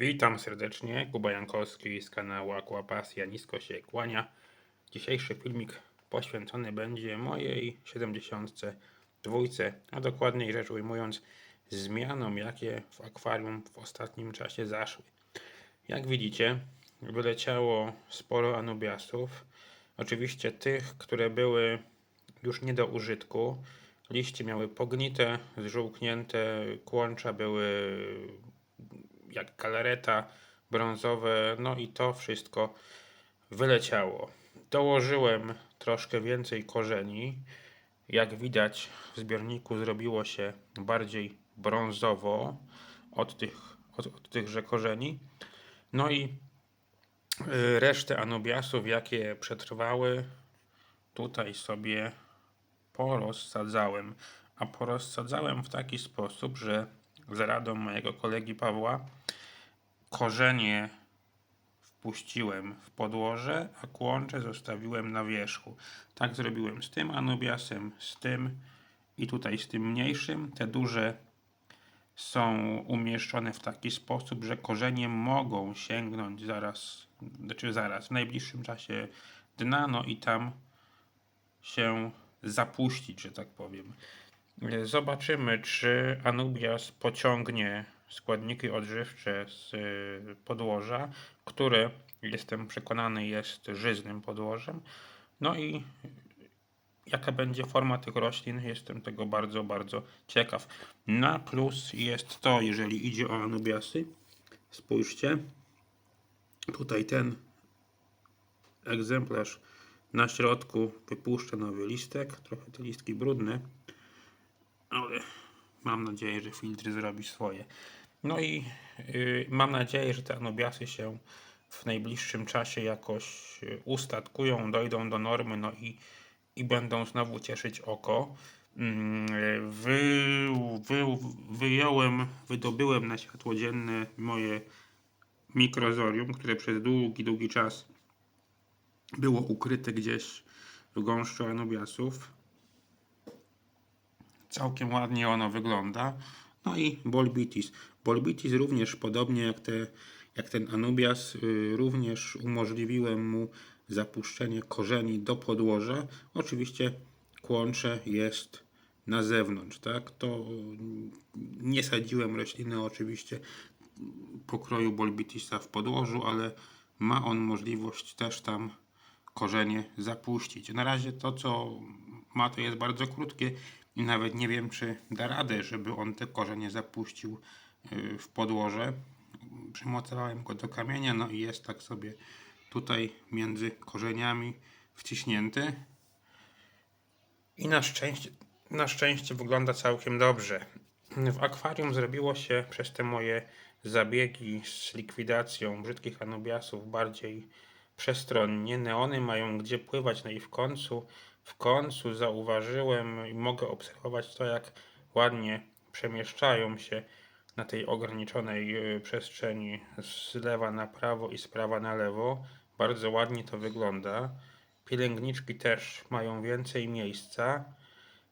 Witam serdecznie, Kuba Jankowski z kanału Aquapasja Nisko się kłania. Dzisiejszy filmik poświęcony będzie mojej 72, a dokładniej rzecz ujmując zmianom jakie w akwarium w ostatnim czasie zaszły. Jak widzicie wyleciało sporo anubiasów, oczywiście tych, które były już nie do użytku. Liście miały pognite, zżółknięte, kłącza były jak galareta brązowe, no i to wszystko wyleciało. Dołożyłem troszkę więcej korzeni. Jak widać w zbiorniku zrobiło się bardziej brązowo od, tych, od, od tychże korzeni. No i y, resztę anubiasów, jakie przetrwały, tutaj sobie porozsadzałem. A porozsadzałem w taki sposób, że za radą mojego kolegi Pawła korzenie wpuściłem w podłoże, a kłącze zostawiłem na wierzchu. Tak zrobiłem z tym anubiasem, z tym i tutaj z tym mniejszym. Te duże są umieszczone w taki sposób, że korzenie mogą sięgnąć zaraz, znaczy zaraz, w najbliższym czasie dna, no i tam się zapuścić, że tak powiem. Zobaczymy, czy Anubias pociągnie składniki odżywcze z y, podłoża, które jestem przekonany jest żyznym podłożem. No i jaka będzie forma tych roślin, jestem tego bardzo, bardzo ciekaw. Na plus jest to, jeżeli idzie o anubiasy. Spójrzcie, tutaj ten egzemplarz na środku wypuszcza nowy listek, trochę te listki brudne, ale mam nadzieję, że filtry zrobi swoje. No i yy, mam nadzieję, że te anubiasy się w najbliższym czasie jakoś y, ustatkują, dojdą do normy, no i, i będą znowu cieszyć oko. Mm, wy, wy, wyjąłem, wydobyłem na światło dzienne moje mikrozorium, które przez długi, długi czas było ukryte gdzieś w gąszczu anubiasów. Całkiem ładnie ono wygląda. No i Bolbitis. Bolbitis również, podobnie jak, te, jak ten Anubias, y, również umożliwiłem mu zapuszczenie korzeni do podłoża. Oczywiście kłącze jest na zewnątrz, tak? To nie sadziłem rośliny oczywiście pokroju Bolbitisa w podłożu, ale ma on możliwość też tam korzenie zapuścić. Na razie to, co ma, to jest bardzo krótkie i nawet nie wiem, czy da radę, żeby on te korzenie zapuścił y, w podłoże. Przymocowałem go do kamienia, no i jest tak sobie tutaj między korzeniami wciśnięty. I na szczęście, na szczęście wygląda całkiem dobrze. W akwarium zrobiło się przez te moje zabiegi z likwidacją brzydkich anubiasów bardziej przestronnie. Neony mają gdzie pływać, no i w końcu w końcu zauważyłem i mogę obserwować to, jak ładnie przemieszczają się na tej ograniczonej y, przestrzeni z lewa na prawo i z prawa na lewo. Bardzo ładnie to wygląda. Pielęgniczki też mają więcej miejsca,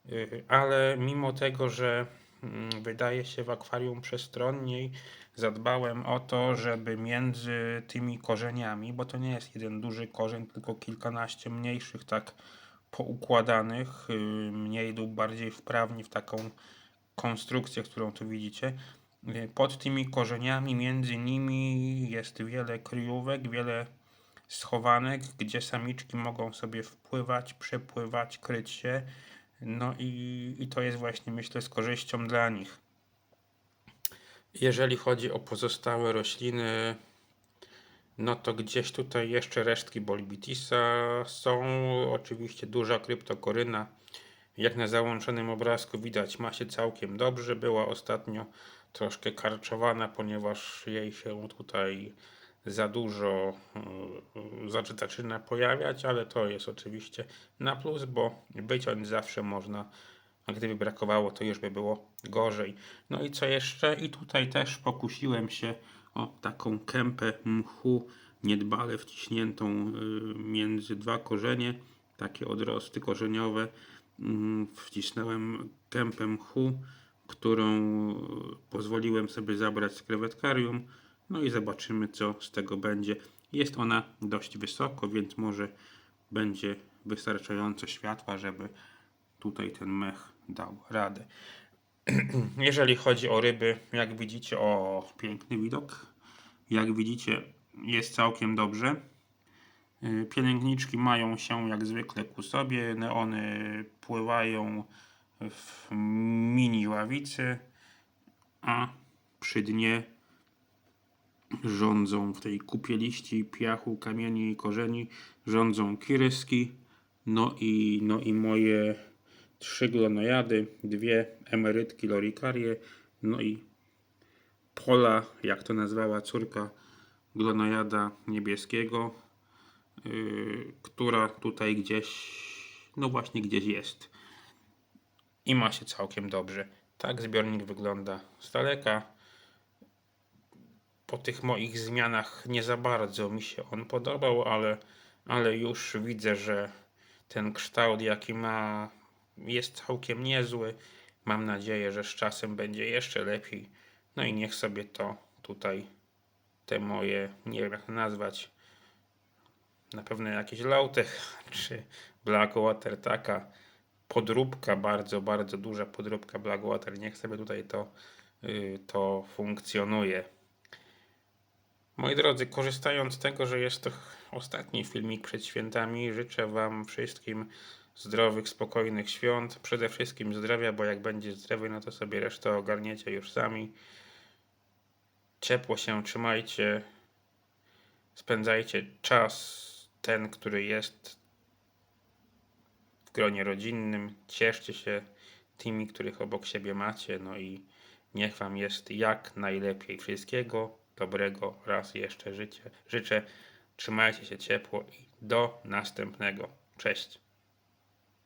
y, ale mimo tego, że mm, wydaje się w akwarium przestronniej, zadbałem o to, żeby między tymi korzeniami, bo to nie jest jeden duży korzeń, tylko kilkanaście mniejszych, tak poukładanych, y, mniej lub bardziej wprawni w taką konstrukcję, którą tu widzicie. Y, pod tymi korzeniami, między nimi jest wiele kryjówek, wiele schowanek, gdzie samiczki mogą sobie wpływać, przepływać, kryć się. No i, i to jest właśnie, myślę, z korzyścią dla nich. Jeżeli chodzi o pozostałe rośliny, no to gdzieś tutaj jeszcze resztki Bolbitisa są. Oczywiście duża kryptokoryna. Jak na załączonym obrazku widać ma się całkiem dobrze. Była ostatnio troszkę karczowana, ponieważ jej się tutaj za dużo yy, zaczyna pojawiać, ale to jest oczywiście na plus, bo wyciąć zawsze można, a gdyby brakowało, to już by było gorzej. No i co jeszcze? I tutaj też pokusiłem się o taką kępę mchu niedbale wciśniętą y, między dwa korzenie, takie odrosty korzeniowe. Mm, wcisnąłem kępę mchu, którą pozwoliłem sobie zabrać z krewetkarium. No i zobaczymy, co z tego będzie. Jest ona dość wysoko, więc może będzie wystarczająco światła, żeby tutaj ten mech dał radę. Jeżeli chodzi o ryby, jak widzicie, o piękny widok. Jak widzicie, jest całkiem dobrze. Y, Pielęgniczki mają się jak zwykle ku sobie. Neony pływają w mini ławicy, a przy dnie rządzą w tej kupie liści, piachu, kamieni i korzeni, rządzą kiryski, no i, no i moje trzy glonojady, dwie emerytki lorikarie, no i Pola, jak to nazwała córka glonojada niebieskiego, yy, która tutaj gdzieś, no właśnie gdzieś jest. I ma się całkiem dobrze. Tak zbiornik wygląda z daleka po tych moich zmianach nie za bardzo mi się on podobał, ale, ale już widzę, że ten kształt, jaki ma, jest całkiem niezły. Mam nadzieję, że z czasem będzie jeszcze lepiej. No i niech sobie to tutaj, te moje, nie wiem jak nazwać, na pewno jakieś Lautech czy Blackwater, taka podróbka, bardzo, bardzo duża podróbka Blackwater. Niech sobie tutaj to, yy, to funkcjonuje. Moi drodzy, korzystając z tego, że jest to ostatni filmik przed świętami, życzę Wam wszystkim zdrowych, spokojnych świąt. Przede wszystkim zdrowia, bo jak będzie zdrowie, no to sobie resztę ogarniecie już sami. Ciepło się trzymajcie. Spędzajcie czas ten, który jest w gronie rodzinnym. Cieszcie się tymi, których obok siebie macie. No i niech Wam jest jak najlepiej. Wszystkiego dobrego raz jeszcze życie. życzę. Trzymajcie się ciepło i do następnego. Cześć.